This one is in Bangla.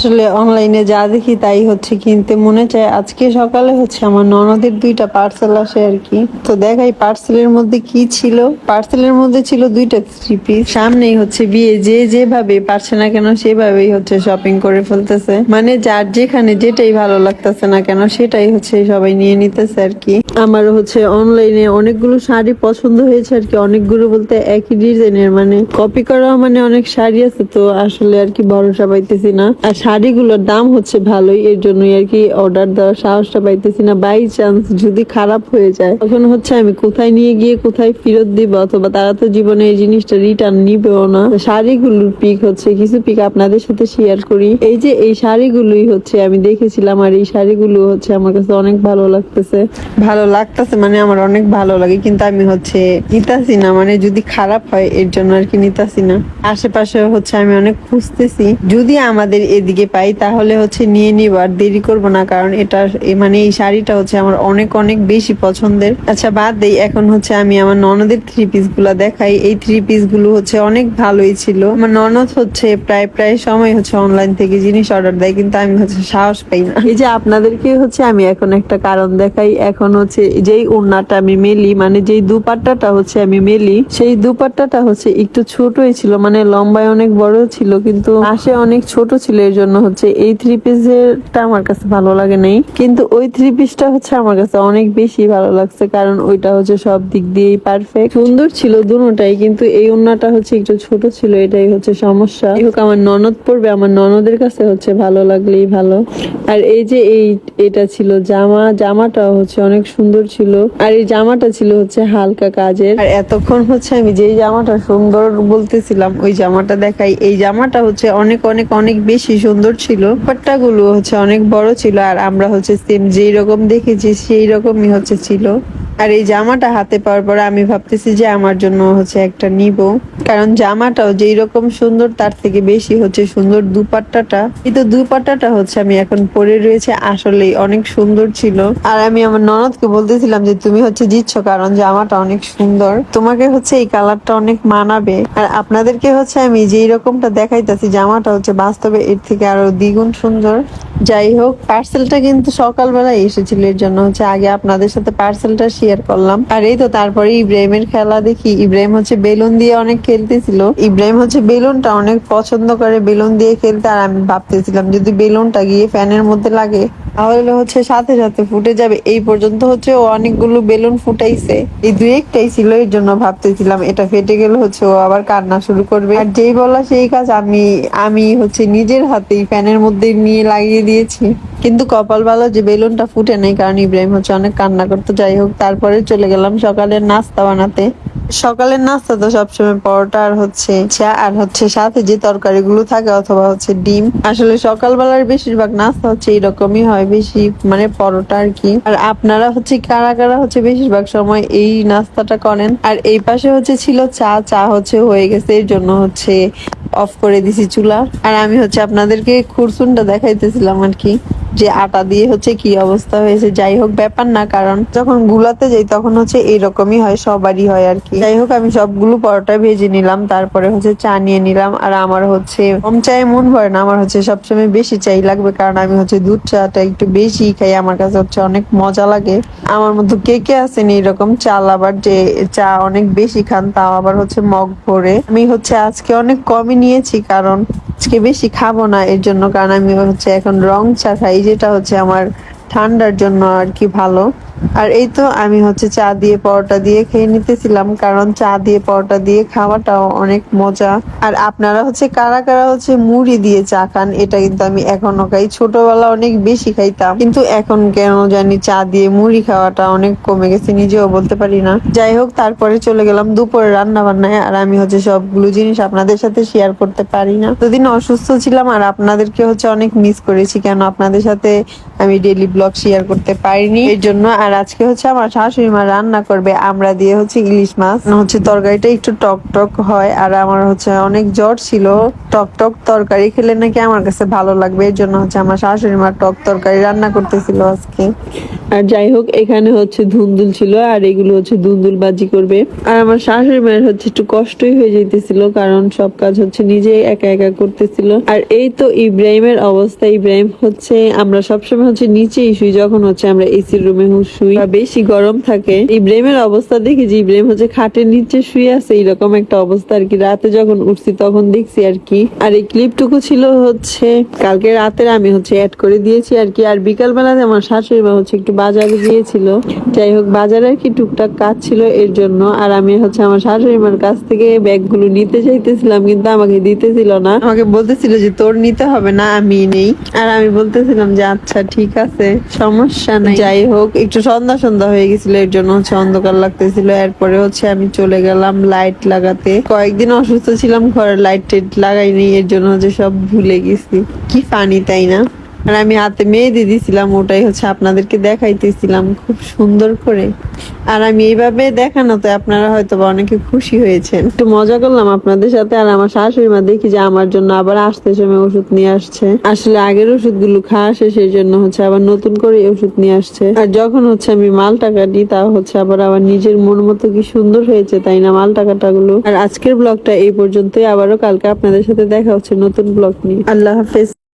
আসলে অনলাইনে যা দেখি তাই হচ্ছে কিনতে মনে চায়। আজকে সকালে হচ্ছে আমার ননদের দুইটা পার্সেল আসে আর কি। তো দেখাই পার্সেলের মধ্যে কি ছিল? পার্সেলের মধ্যে ছিল দুইটা থ্রি পিস সামনেই হচ্ছে বিয়ে, যে যেভাবে পারছে না কেন সেভাবেই হচ্ছে শপিং করে ফেলতেছে। মানে যার যেখানে যেটাই ভালো লাগতেছে না কেন সেটাই হচ্ছে সবাই নিয়ে নিতেছে আর কি। আমার হচ্ছে অনলাইনে অনেকগুলো শাড়ি পছন্দ হয়েছে আর কি। অনেকগুলো বলতে একই ডিজাইনের মানে কপি করা মানে অনেক শাড়ি আছে, তো আসলে আর কি ভরসা পাইতেছি না। শাড়িগুলোর দাম হচ্ছে ভালোই, এর জন্যই আর কি অর্ডার দেওয়ার সাহসটা পাইতেছি না। বাই চান্স যদি খারাপ হয়ে যায়, তখন হচ্ছে আমি কোথায় নিয়ে গিয়ে কোথায় ফেরত দিব অথবা তারা তো জীবনে এই জিনিসটা রিটার্ন নিবেও না। শাড়িগুলোর পিক হচ্ছে, কিছু পিক আপনাদের সাথে শেয়ার করি। এই যে এই শাড়িগুলোই হচ্ছে, আমি দেখেছিলাম আর এই শাড়িগুলো হচ্ছে আমার কাছে অনেক ভালো লাগতেছে। ভালো লাগতেছে মানে আমার অনেক ভালো লাগে, কিন্তু আমি হচ্ছে নিতাছি না মানে যদি খারাপ হয়, এর জন্য আর কি নিতাছি না। আশেপাশে হচ্ছে আমি অনেক খুঁজতেছি। যদি আমাদের এদিকে পাই, তাহলে হচ্ছে নিয়ে নিব আর দেরি করব না, কারণ এটা মানে এই শাড়িটা হচ্ছে আমার অনেক অনেক বেশি পছন্দের। আচ্ছা বাদ দেই, এখন হচ্ছে আমি আমার ননদের থ্রি পিসগুলা দেখাই। এই থ্রি পিসগুলো হচ্ছে অনেক ভালোই ছিল। আমার ননদ হচ্ছে প্রায় প্রায় সময় হচ্ছে অনলাইন থেকে জিনিস অর্ডার দেয়, কিন্তু আমি হচ্ছে সাহস পাই না। এই যে আপনাদেরকে হচ্ছে আমি এখন একটা কারণ দেখাই। এখন হচ্ছে যেই ওড়নাটা আমি মেলি মানে যেই দুপাট্টাটা হচ্ছে আমি মেলি, সেই দুপাট্টাটা হচ্ছে একটু ছোটই ছিল মানে লম্বায় অনেক বড় ছিল, কিন্তু আসে অনেক ছোট ছিল, এর জন্য হচ্ছে এই থ্রি পিসেরটা আমার কাছে ভালো লাগে নাই। কিন্তু ওই থ্রি পিসটা হচ্ছে আমার কাছে অনেক বেশি ভালো লাগছে, কারণ ওইটা হচ্ছে সব দিক দিয়েই পারফেক্ট সুন্দর ছিল দুটাই, কিন্তু এই ওড়নাটা হচ্ছে একটু ছোট ছিল, এটাই হচ্ছে সমস্যা। হোক, আমার ননদ পড়বে আমার ননদের কাছে হচ্ছে ভালো লাগলেই ভালো। আর এই যে এই, এটা ছিল জামা, জামাটা হচ্ছে অনেক সুন্দর ছিল। আর এই জামাটা ছিল হচ্ছে হালকা কাজের। আর এতক্ষণ হচ্ছে আমি যেই জামাটা সুন্দর বলতেছিলাম, ওই জামাটা দেখাই। এই জামাটা হচ্ছে অনেক অনেক অনেক বেশি সুন্দর ছিল পাট্টা গুলো হচ্ছে অনেক বড় ছিল, আর আমরা হচ্ছে সেম যেই রকম দেখেছি, সেই রকমই হচ্ছে ছিল। আর এই জামাটা হাতে পাওয়ার পর আমি ভাবতেছি যে আমার জন্য হচ্ছে একটা নিব। কারণ জামাটাও যেই রকম সুন্দর, তার থেকে বেশি হচ্ছে সুন্দর দুপাট্টাটা। এই তো দুপাট্টাটা হচ্ছে আমি এখন পরে রয়েছে, আসলেই অনেক সুন্দর ছিল। আর আমি আমার ননদকে বলতেছিলাম যে, তুমি হচ্ছে জিতছ কারণ জামাটা অনেক সুন্দর। তোমাকে হচ্ছে এই কালারটা অনেক মানাবে। আর আপনাদেরকে হচ্ছে আমি যেই রকমটা দেখাইতেছি, জামাটা হচ্ছে বাস্তবে এর থেকে আরও দ্বিগুণ সুন্দর। যাই হোক পার্সেলটা কিন্তু সকালবেলায় এসেছিল, এর জন্য হচ্ছে আগে আপনাদের সাথে পার্সেলটা শেয়ার করলাম। আর এই তো তারপরে ইব্রাহিমের খেলা দেখি। ইব্রাহিম হচ্ছে বেলুন দিয়ে অনেক খেলতেছিল। ইব্রাহিম হচ্ছে বেলুনটা অনেক পছন্দ করে বেলুন দিয়ে খেলতে, আর আমি ভাবতেছিলাম যদি বেলুনটা গিয়ে ফ্যানের মধ্যে লাগে তাহলে হচ্ছে সাথে সাথে ফুটে যাবে। এই পর্যন্ত হচ্ছে ও অনেকগুলো বেলুন ফুটাইছে। এই দুই একটাই ছিল, এর জন্য ভাবতেছিলাম এটা ফেটে গেলে হচ্ছে ও আবার কান্না শুরু করবে। আর যেই বলা সেই কাজ আমি আমি হচ্ছে নিজের হাতেই ফ্যানের মধ্যে নিয়ে লাগিয়ে দিয়েছি। কিন্তু কপাল ভালো যে বেলুনটা ফুটে নাই, কারণ ইব্রাহিম হচ্ছে অনেক কান্না করতো। যাই হোক, তারপরে চলে গেলাম সকালের নাস্তা বানাতে। সকালের নাস্তা তো সবসময় পরোটা আর হচ্ছে চা আর হচ্ছে সাথে যে তরকারি গুলো থাকে অথবা হচ্ছে ডিম। আসলে সকালবেলার বেশিরভাগ নাস্তা হচ্ছে এইরকমই হয়, বেশি মানে পরোটা আর কি। আর আপনারা হচ্ছে কারা কারা হচ্ছে বেশিরভাগ সময় এই নাস্তাটা করেন? আর এই পাশে হচ্ছে ছিল চা চা হচ্ছে হয়ে গেছে, এর জন্য হচ্ছে অফ করে দিছি চুলা আর আমি হচ্ছে আপনাদেরকে খুরসুনটা দেখাইতেছিলাম আর কি। যে আটা দিয়ে হচ্ছে কি অবস্থা হয়েছে, যাই হোক ব্যাপার না, কারণ যখন গুলাতে যাই তখন হচ্ছে এরকমই হয়, সবারই হয় আর কি। যাই হোক, আমি সবগুলো পরোটা ভেজে নিলাম, তারপরে হচ্ছে চা নিয়ে নিলাম, আর আমার হচ্ছে কম চায়ে মন ভরে না, আমার হচ্ছে সবসময় বেশি চাই লাগবে, কারণ আমি হচ্ছে দুধ চাটা একটু বেশি খাই, আমার কাছে হচ্ছে অনেক মজা লাগে। আমার মতো কে কে আছেন এরকম চাল আবার যে চা অনেক বেশি খান, তাও আবার হচ্ছে মগ ভরে। আমি হচ্ছে আজকে অনেক কমই নিয়েছি, কারণ আজকে বেশি খাব না, এর জন্য কারণ আমি হচ্ছে এখন রং চা খাই যেটা হচ্ছে আমার ঠান্ডার জন্য আর কি ভালো। আর এই তো আমি হচ্ছে চা দিয়ে পরোটা দিয়ে খেয়ে নিতেছিলাম, কারণ চা দিয়ে পরোটা দিয়ে খাওয়াটাও অনেক মজা। আর আপনারা হচ্ছে কারা কারা হচ্ছে মুড়ি দিয়ে চা খান, এটা কিন্তু আমি এখনও খাই। ছোটবেলা অনেক বেশি খাইতাম, কিন্তু এখন কেন জানি চা দিয়ে মুড়ি খাওয়াটা অনেক কমে গেছে, নিজেও বলতে পারি না। যাই হোক, তারপরে চলে গেলাম দুপুরে রান্না বান্নায় আর আমি হচ্ছে সবগুলো জিনিস আপনাদের সাথে শেয়ার করতে পারি না। দুদিন অসুস্থ ছিলাম, আর আপনাদেরকে হচ্ছে অনেক মিস করেছি, কেন আপনাদের সাথে আমি ডেলি ব্লগ শেয়ার করতে পারিনি। এর জন্য আর আর আজকে হচ্ছে আমার শাশুড়ি মা রান্না করবে আমরা দিয়ে হচ্ছে ইলিশ মাছ। হচ্ছে তরকারিটা একটু টক টক হয় আর আমার হচ্ছে অনেক জ্বর ছিল। টক টক তরকারি খেলে নাকি আমার কাছে ভালো লাগবে। এর জন্য হচ্ছে আমার শাশুড়ি মা টক তরকারি রান্না করতেছিল আজকে। আর যাই হোক, এখানে হচ্ছে ধুন্দুল ছিল আর এগুলো হচ্ছে ধুন্দুল বাজি করবে। আর আমার শাশুড়ি মায়ের হচ্ছে একটু কষ্টই হয়ে যেতেছিল কারণ সব কাজ হচ্ছে নিজে একা একা করতেছিল। আর এই তো ইব্রাহিমের অবস্থা। ইব্রাহিম হচ্ছে, আমরা সবসময় হচ্ছে নিচেই শুই, যখন হচ্ছে আমরা এসির রুমে শুই। বা বেশি গরম থাকে। ইব্রাহিমের অবস্থা দেখি যে ইব্রাহিম হচ্ছে খাটের নিচে শুয়ে আছে এরকম একটা অবস্থা আর কি। রাতে যখন উঠছি তখন দেখছি আর কি। আর এই ক্লিপটুকু ছিল হচ্ছে, কালকে রাতের আমি হচ্ছে অ্যাড করে দিয়েছি আর কি। আর বিকাল বেলাতে আমার শাশুড়ি মা হচ্ছে একটু বাজারে গিয়েছিল। যাই হোক, বাজারে আর কি টুকটাক কাজ ছিল এর জন্য। আর আমি হচ্ছে আমার শাশুড়ি মার কাছ থেকে ব্যাগগুলো নিতে চাইতেছিলাম, কিন্তু আমাকে দিতেছিল না। আমাকে বলতেছিল যে, তোর নিতে হবে না, আমি নেই। আর আমি বলতেছিলাম যে আচ্ছা ঠিক আছে, সমস্যা নাই। যাই হোক, একটু সন্ধ্যা সন্ধ্যা হয়ে গেছিল, এর জন্য হচ্ছে অন্ধকার লাগতেছিল। এরপরে হচ্ছে আমি চলে গেলাম লাইট লাগাতে। কয়েকদিন অসুস্থ ছিলাম, ঘরে লাইট টাইট লাগাইনি এর জন্য হচ্ছে সব ভুলে গেছি। কি পানি তাই না? আর আমি হাতে মেহেদি দিছিলাম, ওটাই হচ্ছে আপনাদেরকে দেখাইতেছিলাম, খুব সুন্দর করে। আর আমি এইভাবে দেখানোতে আপনারা হয়তো বা অনেকে খুশি হয়েছেন। একটু মজা করলাম আপনাদের সাথে, আর আমার শাশুড়ি মা দেখি যে আমার জন্য আবার আসতে সময় ওষুধ নিয়ে আসছে। আসলে আগের ওষুধগুলো খাওয়া সেই জন্য হচ্ছে আবার নতুন করে ওষুধ নিয়ে আসছে। আর যখন হচ্ছে আমি মাল টাকা দিই তা হচ্ছে আবার আবার নিজের মন মতো কি সুন্দর হয়েছে, তাই না মাল টাকাটা গুলো আর আজকের ব্লগটা এই পর্যন্তই, আবারও কালকে আপনাদের সাথে দেখা হচ্ছে নতুন ব্লগ নিয়ে। আল্লাহ হাফেজ।